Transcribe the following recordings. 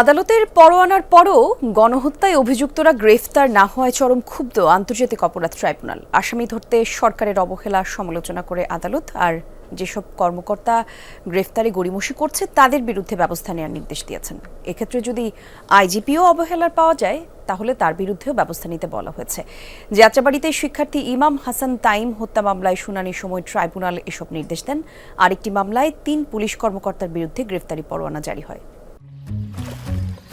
আদালতের পরোয়ানার পরও গণহত্যায় অভিযুক্তরা গ্রেফতার না হওয়ায় চরম ক্ষুব্ধ আন্তর্জাতিক অপরাধ ট্রাইব্যুনাল। আসামি ধরতে সরকারের অবহেলা সমালোচনা করে আদালত, আর যেসব কর্মকর্তা গ্রেফতারে গড়িমসি করছে, তাদের বিরুদ্ধে ব্যবস্থা নেওয়ার নির্দেশ দিয়েছেন। এক্ষেত্রে যদি আইজিপিও অবহেলার পাওয়া যায়, তাহলে তার বিরুদ্ধেও ব্যবস্থা নিতে বলা হয়েছে। যাত্রাবাড়িতে শিক্ষার্থী ইমাম হাসান তাইম হত্যা মামলায় শুনানির সময় ট্রাইব্যুনাল এসব নির্দেশ দেন। আরেকটি মামলায় তিন পুলিশ কর্মকর্তার বিরুদ্ধে গ্রেফতারি পরোয়ানা জারি হয়।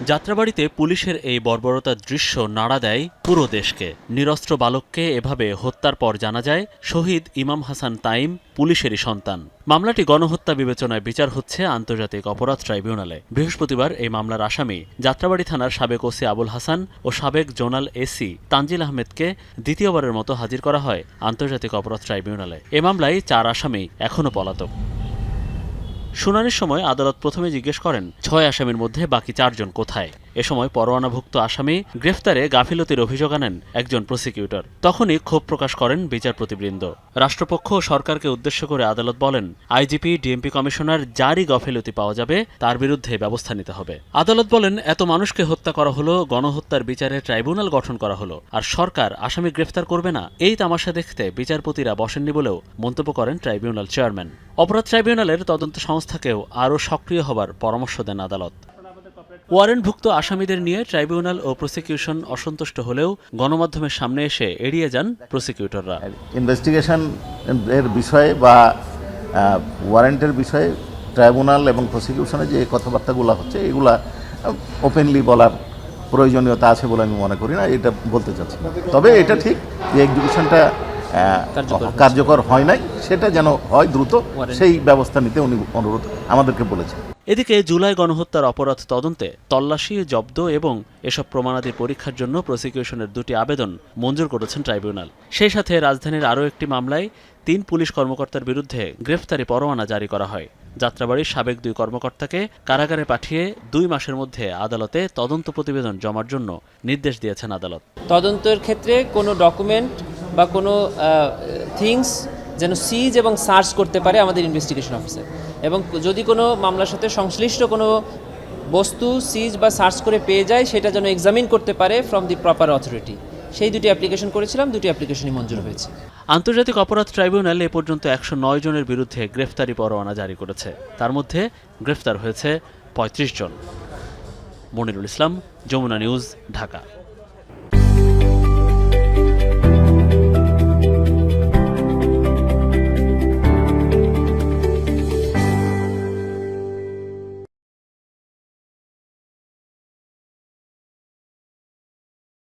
যাত্রাবাড়িতে পুলিশের এই বর্বরতার দৃশ্য নাড়া দেয় পুরো দেশকে। নিরস্ত্র বালককে এভাবে হত্যার পর জানা যায়, শহীদ ইমাম হাসান তাইম পুলিশেরই সন্তান। মামলাটি গণহত্যা বিবেচনায় বিচার হচ্ছে আন্তর্জাতিক অপরাধ ট্রাইব্যুনালে। বৃহস্পতিবার এই মামলার আসামি যাত্রাবাড়ি থানার সাবেক ওসি আবুল হাসান ও সাবেক জোনাল এসি তানজিল আহমেদকে দ্বিতীয়বারের মতো হাজির করা হয় আন্তর্জাতিক অপরাধ ট্রাইব্যুনালে। এ মামলায় চার আসামি এখনও পলাতক। শুনানির সময় আদালত প্রথমে জিজ্ঞেস করেন ছয় আসামির মধ্যে বাকি চারজন কোথায়? এ সময় পরোয়ানাভুক্ত আসামি গ্রেফতারে গাফিলতির অভিযোগ আনেন একজন প্রসিকিউটর। তখনই ক্ষোভ প্রকাশ করেন বিচারপতিবৃন্দ। রাষ্ট্রপক্ষ ও সরকারকে উদ্দেশ্য করে আদালত বলেন, আইজিপি, ডিএমপি কমিশনার যারই গাফিলতি পাওয়া যাবে, তার বিরুদ্ধে ব্যবস্থা নিতে হবে। আদালত বলেন, এত মানুষকে হত্যা করা হলো, গণহত্যার বিচারে ট্রাইব্যুনাল গঠন করা হলো, আর সরকার আসামি গ্রেফতার করবে না, এই তামাশা দেখতে বিচারপতিরা বসেননি বলেও মন্তব্য করেন ট্রাইব্যুনাল চেয়ারম্যান। অপরাধ ট্রাইব্যুনালের তদন্ত সংস্থাকেও আরও সক্রিয় হবার পরামর্শ দেন আদালত। ওয়ারেন্টভুক্ত আসামিদের নিয়ে ট্রাইব্যুনাল ও প্রসিকিউশন অসন্তুষ্ট হলেও গণমাধ্যমের সামনে এসে এড়িয়ে যান প্রসিকিউটররা। ইনভেস্টিগেশন এর বিষয়ে বা ওয়ারেন্টের বিষয়ে ট্রাইব্যুনাল এবং প্রসিকিউশনে যে কথাবার্তাগুলো হচ্ছে, এগুলা ওপেনলি বলার প্রয়োজনীয়তা আছে বলে আমি মনে করি না, এটা বলতে চাচ্ছি তবে এটা ঠিক যে এক্সিকিউশনটা কার্যকর হয় নাই সেটা যেন হয় দ্রুত সেই ব্যবস্থা নিতে উনি অনুরোধ আমাদেরকে বলেছেন। এদিকে জুলাই গণহত্যার অপরাধ তদন্তে তল্লাশি জব্দ এবং এসব প্রমাণাদির পরীক্ষার জন্য প্রসিকিউশনের দুটি আবেদন মঞ্জুর করেছেন ট্রাইব্যুনাল। সেই সাথে রাজধানীর আরও একটি মামলায় তিন পুলিশ কর্মকর্তার বিরুদ্ধে গ্রেফতারি পরোয়ানা জারি করা হয়। যাত্রাবাড়ির সাবেক দুই কর্মকর্তাকে কারাগারে পাঠিয়ে দুই মাসের মধ্যে আদালতে তদন্ত প্রতিবেদন জমার জন্য নির্দেশ দিয়েছেন আদালত। তদন্তের ক্ষেত্রে কোনো ডকুমেন্ট বা কোনো থিংস যেন সিজ এবং সার্চ করতে পারে আমাদের ইনভেস্টিগেশন অফিসার এবং যদি কোনো মামলার সাথে সংশ্লিষ্ট কোনো বস্তু সিজ বা সার্চ করে পেয়ে যায়, সেটা যেন এক্সামিন করতে পারে ফ্রম দি প্রপার অথরিটি সেই দুটি অ্যাপ্লিকেশন করেছিলাম, দুটি অ্যাপ্লিকেশনই মঞ্জুর হয়েছে। আন্তর্জাতিক অপরাধ ট্রাইব্যুনাল এ পর্যন্ত একশো নয় জনের বিরুদ্ধে গ্রেফতারি পরোয়ানা জারি করেছে। তার মধ্যে গ্রেফতার হয়েছে পঁয়ত্রিশ জন। মনিরুল ইসলাম, যমুনা নিউজ, ঢাকা।